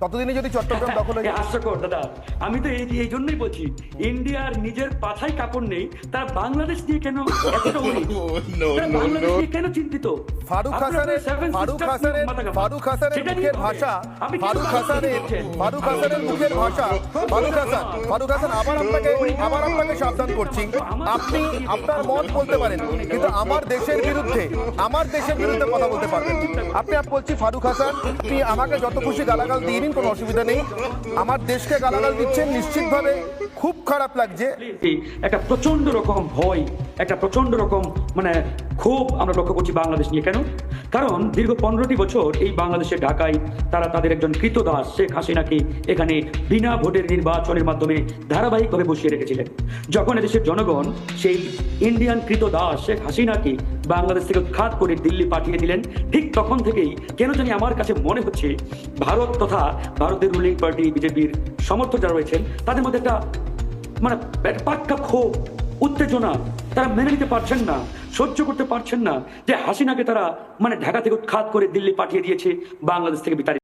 ততদিনে যদি চট্টগ্রাম দখল হয়ে হাস্যকর দাদা। আমি তো এই এই জন্যই বলছি ইন্ডিয়ার নিজের পাছায় কাপড় নেই তারা বাংলাদেশ নিয়ে কেন বাংলাদেশ নিয়ে কেন চিন্তিত? ফারুক হাসানের ফারুক হাসানের ফারুক হাসানের মুখের ভাষা ফারুক হাসানের ফারুক হাসানের মুখের ভাষা ফারুক হাসান ফারুক হাসান আবার আপনাকে আবার আপনাকে সাবধান করছি। আপনি আপনার মত বলতে পারেন কিন্তু আমার দেশের বিরুদ্ধে আমার দেশের বিরুদ্ধে কথা বলতে পারবেন আপনি আপ বলছি ফারুক হাসান আপনি আমাকে যত খুশি গালাগাল দিয়ে নিন কোনো অসুবিধা নেই। আমার দেশকে গালাগাল দিচ্ছেন, নিশ্চিতভাবে খুব খারাপ লাগছে। একটা প্রচণ্ড রকম ভয়, একটা প্রচণ্ড রকম মানে খুব আমরা লক্ষ্য করছি বাংলাদেশ নিয়ে। কেন? কারণ দীর্ঘ পনেরোটি বছর এই বাংলাদেশের ঢাকায় তারা তাদের একজন কৃতদাস শেখ হাসিনাকে এখানে বিনা ভোটের নির্বাচনের মাধ্যমে ধারাবাহিকভাবে বসিয়ে রেখেছিলেন। যখন এদেশের জনগণ সেই ইন্ডিয়ান কৃতদাস শেখ হাসিনাকে বাংলাদেশ থেকে উৎখাত করে দিল্লি পাঠিয়ে দিলেন, ঠিক তখন থেকেই কেন জানি আমার কাছে মনে হচ্ছে ভারত তথা ভারতের রুলিং পার্টি বিজেপির সমর্থক যারা রয়েছেন, তাদের মধ্যে একটা মানে পাক্কা ক্ষোভ উত্তেজনা, তারা মেনে নিতে পারছেন না, সহ্য করতে পারছেন না যে হাসিনাকে তারা মানে ঢাকা থেকে উৎখাত করে দিল্লি পাঠিয়ে দিয়েছে বাংলাদেশ থেকে বিতাড়িত